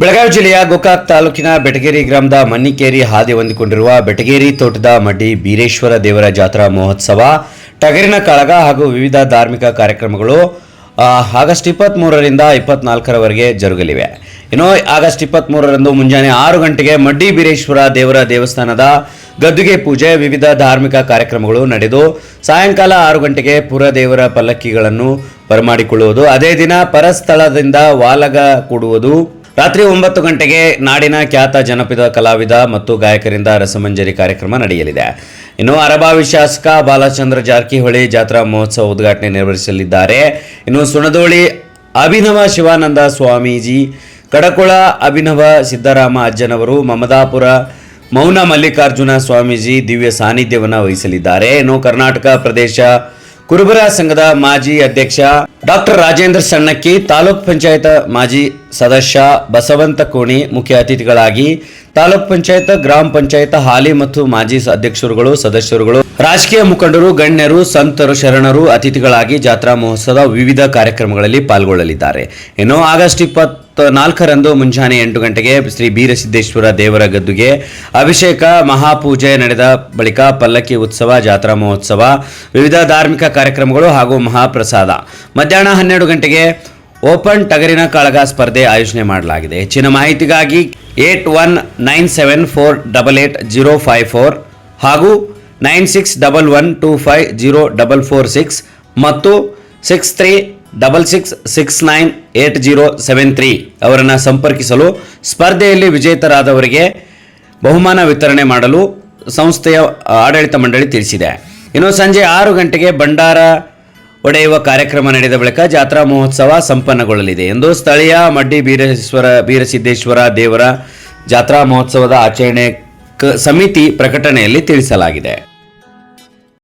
ಬೆಳಗಾವಿ ಜಿಲ್ಲೆಯ ಗೋಕಾಕ್ ತಾಲೂಕಿನ ಬೆಟಗೇರಿ ಗ್ರಾಮದ ಮನ್ನಿಕೇರಿ ಹಾದಿ ಹೊಂದಿಕೊಂಡಿರುವ ಬೆಟಗೇರಿ ತೋಟದ ಮಡ್ಡಿ ಬೀರೇಶ್ವರ ದೇವರ ಜಾತ್ರಾ ಮಹೋತ್ಸವ, ಟಗರಿನ ಕಾಳಗ ಹಾಗೂ ವಿವಿಧ ಧಾರ್ಮಿಕ ಕಾರ್ಯಕ್ರಮಗಳು ಆಗಸ್ಟ್ ಇಪ್ಪತ್ತ್ಮೂರರಿಂದ ಇಪ್ಪತ್ನಾಲ್ಕರವರೆಗೆ ಜರುಗಲಿವೆ. ಇನ್ನು ಆಗಸ್ಟ್ ಇಪ್ಪತ್ತ್ಮೂರರಂದು ಮುಂಜಾನೆ ಆರು ಗಂಟೆಗೆ ಮಡ್ಡಿ ಬೀರೇಶ್ವರ ದೇವರ ದೇವಸ್ಥಾನದ ಗದ್ದುಗೆ ಪೂಜೆ, ವಿವಿಧ ಧಾರ್ಮಿಕ ಕಾರ್ಯಕ್ರಮಗಳು ನಡೆದು ಸಾಯಂಕಾಲ ಆರು ಗಂಟೆಗೆ ಪುರದೇವರ ಪಲ್ಲಕ್ಕಿಗಳನ್ನು ಬರಮಾಡಿಕೊಳ್ಳುವುದು. ಅದೇ ದಿನ ಪರಸ್ಥಳದಿಂದ ವಾಲಗ ಕೂಡುವುದು ರಾತ್ರಿ ಒಂಬತ್ತು ಗಂಟೆಗೆ ನಾಡಿನ ಖ್ಯಾತ ಜನಪದ ಕಲಾವಿದ ಮತ್ತು ಗಾಯಕರಿಂದ ರಸಮಂಜರಿ ಕಾರ್ಯಕ್ರಮ ನಡೆಯಲಿದೆ. ಇನ್ನು ಅರಬಾವಿ ಶಾಸಕ ಬಾಲಚಂದ್ರ ಜಾರಕಿಹೊಳಿ ಜಾತ್ರಾ ಮಹೋತ್ಸವ ಉದ್ಘಾಟನೆ ನೆರವೇರಿಸಲಿದ್ದಾರೆ. ಇನ್ನು ಸುಣದೋಳಿ ಅಭಿನವ ಶಿವಾನಂದ ಸ್ವಾಮೀಜಿ, ಕಡಕೊಳ ಅಭಿನವ ಸಿದ್ದರಾಮ ಅಜ್ಜನವರು, ಮಮದಾಪುರ ಮೌನ ಮಲ್ಲಿಕಾರ್ಜುನ ಸ್ವಾಮೀಜಿ ದಿವ್ಯ ಸಾನ್ನಿಧ್ಯವನ್ನು ವಹಿಸಲಿದ್ದಾರೆ. ಇನ್ನು ಕರ್ನಾಟಕ ಪ್ರದೇಶ ಕುರುಬರ ಸಂಘದ ಮಾಜಿ ಅಧ್ಯಕ್ಷ ಡಾಕ್ಟರ್ ರಾಜೇಂದ್ರ ಸಣ್ಣಕ್ಕಿ ತಾಲೂಕ್ ಪಂಚಾಯತ್ ಮಾಜಿ ಸದಸ್ಯ ಬಸವಂತ ಕೋಣಿ ಮುಖ್ಯ ಅತಿಥಿಗಳಾಗಿ ತಾಲೂಕ್ ಪಂಚಾಯತ್, ಗ್ರಾಮ ಪಂಚಾಯತ್, ಹಾಲಿ ಮತ್ತು ಮಾಜಿ ಅಧ್ಯಕ್ಷರುಗಳು, ಸದಸ್ಯರುಗಳು, ರಾಜಕೀಯ ಮುಖಂಡರು, ಗಣ್ಯರು, ಸಂತರು, ಶರಣರು, ಅತಿಥಿಗಳಾಗಿ ಜಾತ್ರಾ ಮಹೋತ್ಸವದ ವಿವಿಧ ಕಾರ್ಯಕ್ರಮಗಳಲ್ಲಿ ಪಾಲ್ಗೊಳ್ಳಲಿದ್ದಾರೆ. ಇನ್ನು ಆಗಸ್ಟ್ ಇಪ್ಪತ್ತ ನಾಲ್ಕರಂದು ಮುಂಜಾನೆ ಎಂಟು ಗಂಟೆಗೆ ಶ್ರೀ ಬೀರಸಿದ್ದೇಶ್ವರ ದೇವರ ಗದ್ದುಗೆ ಅಭಿಷೇಕ, ಮಹಾಪೂಜೆ ನಡೆದ ಬಳಿಕ ಪಲ್ಲಕ್ಕಿ ಉತ್ಸವ, ಜಾತ್ರಾ ಮಹೋತ್ಸವ, ವಿವಿಧ ಧಾರ್ಮಿಕ ಕಾರ್ಯಕ್ರಮಗಳು ಹಾಗೂ ಮಹಾಪ್ರಸಾದ. ಮಧ್ಯಾಹ್ನ ಹನ್ನೆರಡು ಗಂಟೆಗೆ ಓಪನ್ ಟಗರಿನ ಕಾಳಗ ಸ್ಪರ್ಧೆ ಆಯೋಜನೆ ಮಾಡಲಾಗಿದೆ. ಹೆಚ್ಚಿನ ಮಾಹಿತಿಗಾಗಿ eight one nine seven four double eight zero five four ಹಾಗೂ nine six double one two five zero double four six ಮತ್ತು six three double six six nine, eight zero seven three ಅವರನ್ನು ಸಂಪರ್ಕಿಸಲು ಸ್ಪರ್ಧೆಯಲ್ಲಿ ವಿಜೇತರಾದವರಿಗೆ ಬಹುಮಾನ ವಿತರಣೆ ಮಾಡಲು ಸಂಸ್ಥೆಯ ಆಡಳಿತ ಮಂಡಳಿ ತಿಳಿಸಿದೆ. ಇನ್ನು ಸಂಜೆ ಆರು ಗಂಟೆಗೆ ಭಂಡಾರ ಒಡೆಯುವ ಕಾರ್ಯಕ್ರಮ ನಡೆದ ಬಳಿಕ ಜಾತ್ರಾ ಮಹೋತ್ಸವ ಸಂಪನ್ನಗೊಳ್ಳಲಿದೆ ಎಂದು ಸ್ಥಳೀಯ ಮಡ್ಡಿ ಬೀರೇಶ್ವರ, ಬೀರಸಿದ್ದೇಶ್ವರ ದೇವರ ಜಾತ್ರಾ ಮಹೋತ್ಸವದ ಆಚರಣೆ ಸಮಿತಿ ಪ್ರಕಟಣೆಯಲ್ಲಿ ತಿಳಿಸಲಾಗಿದೆ.